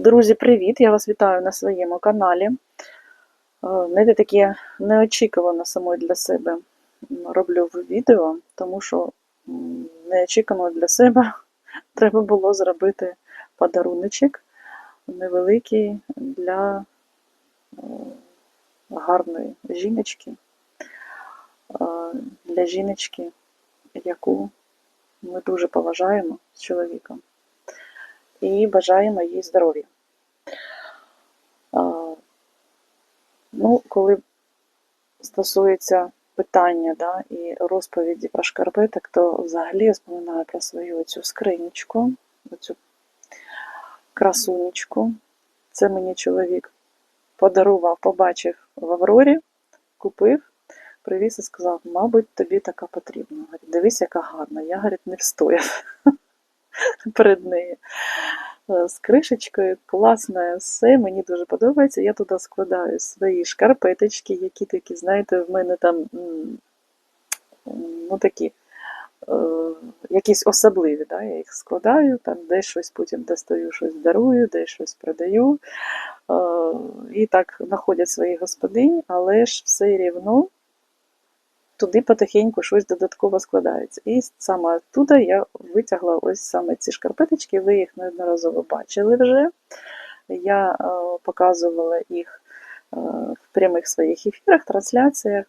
Друзі, привіт! Я вас вітаю на своєму каналі. Знаєте, таке неочікувано самої для себе роблю відео, тому що неочікувано для себе треба було зробити подаруночок невеликий для е, гарної жіночки, е, для жіночки, яку ми дуже поважаємо з чоловіком і бажаємо їй здоров'я. Ну, коли стосується питання да, і розповіді про шкарпеток, то взагалі я споминаю про свою цю скринічку, оцю красунечку. Це мені чоловік подарував, побачив в Аврорі, купив, привіз і сказав, мабуть, тобі така потрібна. Говорить, дивись, яка гарна. Я, говорить, не встояв перед нею. Е, З кришечкою, класне все, мені дуже подобається. Я туди складаю свої шкарпеточки, які такі, знаєте, в мене там ну такі е, якісь особливі. Да? Я їх складаю, там десь щось потім достаю, щось дарую, десь щось продаю. Е, і так знаходять своїх господинь, але ж все рівно туди потихеньку щось додатково складається. І саме оттуда я витягла ось саме ці шкарпеточки, ви їх неодноразово бачили вже. Я е, показувала їх е, в прямих своїх ефірах, трансляціях,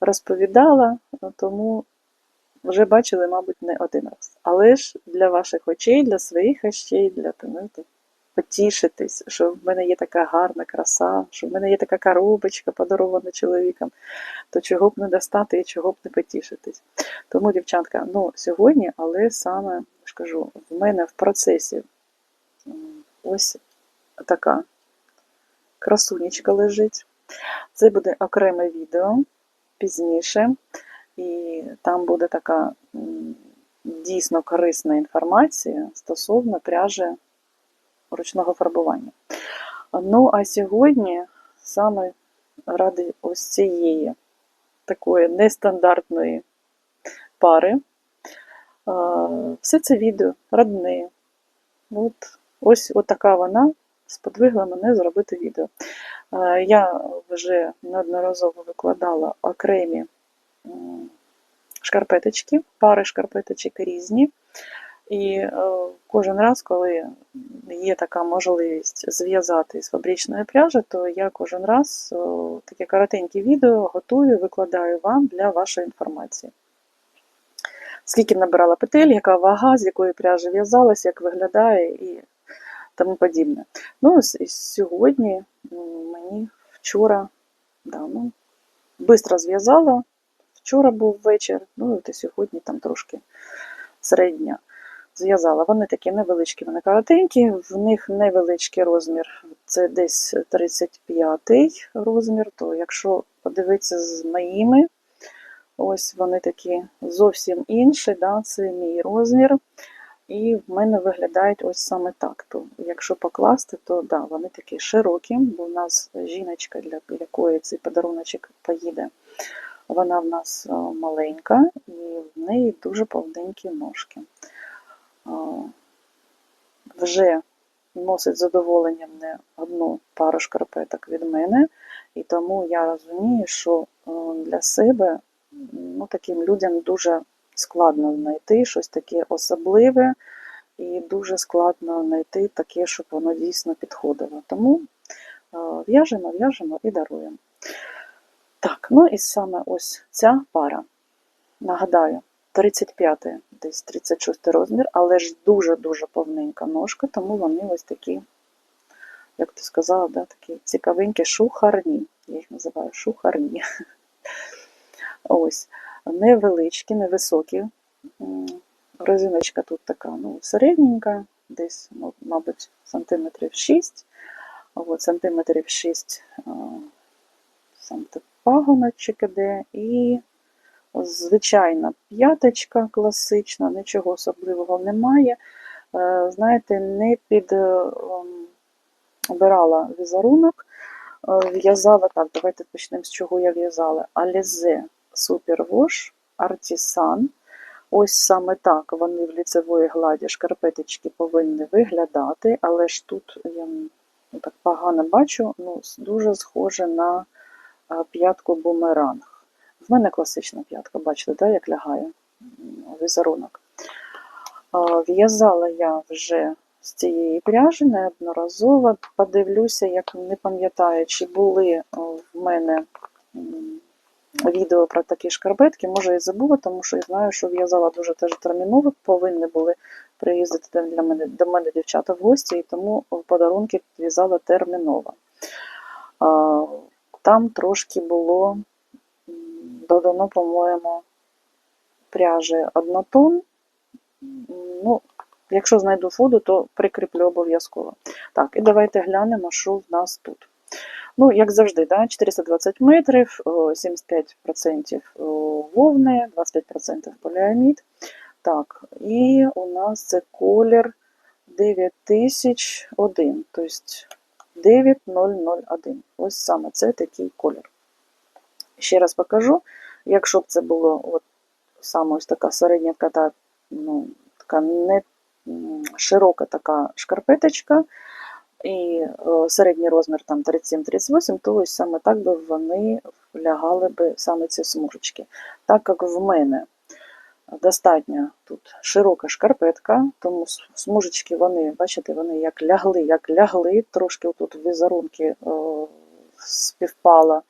розповідала, тому вже бачили, мабуть, не один раз. Але ж для ваших очей, для своїх очей, для знаєте, потішитись, що в мене є така гарна краса, що в мене є така коробочка подарована чоловіком, то чого б не достати і чого б не потішитись. Тому, дівчатка, ну сьогодні, але саме ж в мене в процесі ось така красунечка лежить. Це буде окреме відео пізніше, і там буде така дійсно корисна інформація стосовно пряжі ручного фарбування. Ну, а сьогодні саме ради ось цієї такої нестандартної пари. Все це відео ради неї. От, ось така вона сподвигла мене зробити відео. Я вже неодноразово викладала окремі шкарпеточки, пари шкарпеточок різні. І е, кожен раз, коли є така можливість зв'язати з фабричної пряжі, то я кожен раз е, таке коротеньке відео готую, викладаю вам для вашої інформації. Скільки набирала петель, яка вага, з якої пряжі в'язалась, як виглядає і тому подібне. Ну, сьогодні мені вчора, да, ну, швидко зв'язала, вчора був вечір, ну і сьогодні там трошки середня зв'язала. Вони такі невеличкі, вони коротенькі, в них невеличкий розмір, це десь 35 розмір, то якщо подивитися з моїми, ось вони такі зовсім інші, да, це мій розмір. І в мене виглядають ось саме так. То, якщо покласти, то да, вони такі широкі, бо в нас жіночка, для якої цей подаруночок поїде, вона в нас е, маленька і в неї дуже повненькі ножки. Вже носить задоволення не одну пару шкарпеток від мене, і тому я розумію, що е, для себе ну, таким людям дуже складно знайти щось таке особливе, і дуже складно знайти таке, щоб воно дійсно підходило. Тому е, в'яжемо, в'яжемо і даруємо. Так, ну і саме ось ця пара. Нагадаю, 35 десь 36 розмір, але ж дуже-дуже повненька ножка, тому вони ось такі, як ти сказала, да, такі цікавенькі шухарні. Я їх називаю шухарні. Ось, невеличкі, невисокі. Резиночка тут така ну, середненька, десь, ну, мабуть, сантиметрів 6. От, сантиметрів 6 а, сам пагоночок іде. І звичайна п'яточка класична, нічого особливого немає. Е, Знаєте, не підбирала візерунок, е, в'язала так, давайте почнемо з чого я в'язала. Alize Super Wash Artisan. Ось саме так вони в ліцевої гладі шкарпеточки повинні виглядати, але ж тут я так погано бачу, ну, дуже схоже на п'ятку бумеранг. В мене класична п'ятка, бачите, да, як лягає візерунок. В'язала я вже з цієї пряжі неодноразово. Подивлюся, як не пам'ятаю, чи були в мене відео про такі шкарпетки. Може, і забула, тому що я знаю, що в'язала дуже теж терміново, повинні були приїздити для мене, до мене дівчата в гості, і тому подарунки в'язала терміново. Там трошки було додано, по-моєму, пряжі однотон. Ну, якщо знайду фото, то прикріплю обов'язково. Так, і давайте глянемо, що в нас тут. Ну, як завжди, да, 420 метрів, 75% вовни, 25% поліамід. Так, і у нас це колір 9001, тобто 9001. Ось саме це такий колір. Ще раз покажу, якщо б це було от саме ось така середня така, ну, така не широка така шкарпеточка, і е, середній розмір там 37-38, то ось саме так би вони лягали би саме ці смужечки. Так як в мене достатньо тут широка шкарпетка, тому смужечки вони, бачите, вони як лягли, як лягли, трошки тут візерунки е, співпало в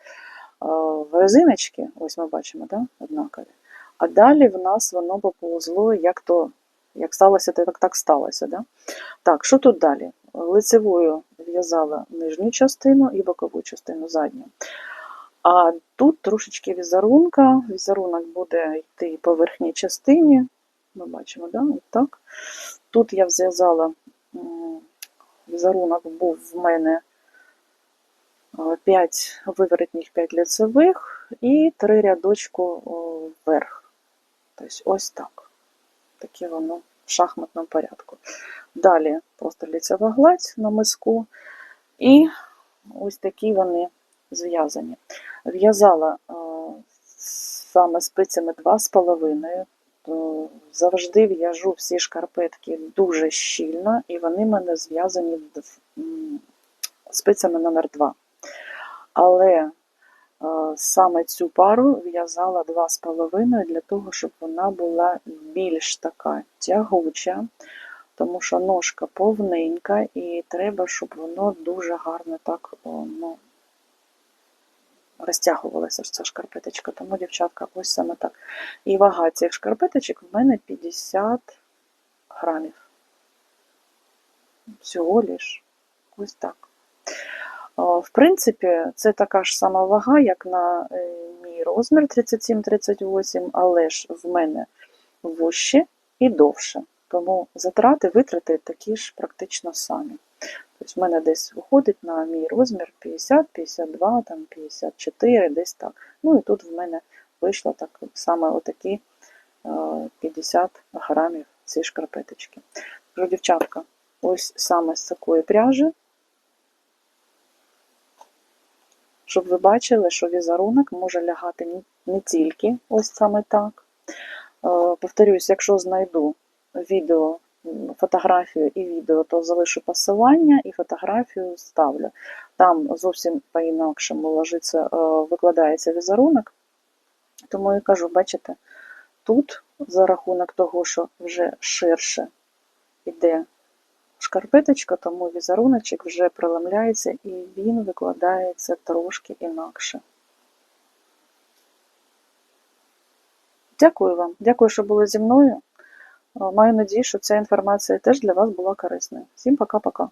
резиночки, ось ми бачимо, да, однакові. А далі в нас воно поповзло, як то як сталося, так, так сталося. Да? Так, що тут далі? Лицевою в'язала нижню частину і бокову частину задню. А тут трошечки візерунка. Візерунок буде йти по верхній частині. Ми бачимо, да? От так. Тут я зв'язала м, візерунок був в мене 5 виворотніх, 5 лицевих і 3 рядочку вверх. Тобто ось так. Таке воно в шахматному порядку. Далі просто ліцева гладь на миску. І ось такі вони зв'язані. В'язала е, саме спицями 2,5. Е, Завжди в'яжу всі шкарпетки дуже щільно, і вони в мене зв'язані спицями номер 2. Але е, саме цю пару в'язала 2,5 для того, щоб вона була більш така тягуча, тому що ножка повненька, і треба, щоб воно дуже гарно так ну, розтягувалася ця шкарпеточка. Тому, дівчатка, ось саме так. І вага цих шкарпеточок в мене 50 грамів. Всього лиш. Ось так. О, В принципі, це така ж сама вага, як на е, мій розмір 37-38, але ж в мене вужче і довше. Тому затрати, витрати такі ж практично самі. Тобто в мене десь виходить на мій розмір 50, 52, там 54, десь так. Ну і тут в мене вийшло так саме отакі е, 50 грамів ці шкарпеточки. Дівчатка, ось саме з такої пряжі, щоб ви бачили, що візерунок може лягати не- тільки ось саме так. Е, Повторюсь, якщо знайду відео, фотографію і відео, то залишу посилання і фотографію ставлю. Там зовсім по-інакшому ложиться, е, викладається візерунок. Тому я кажу, бачите, тут за рахунок того, що вже ширше йде шкарпеточка, тому візеруночок вже проламляється і він викладається трошки інакше. Дякую вам. Дякую, що були зі мною. Е, Маю надію, що ця інформація теж для вас була корисною. Всім пока-пока.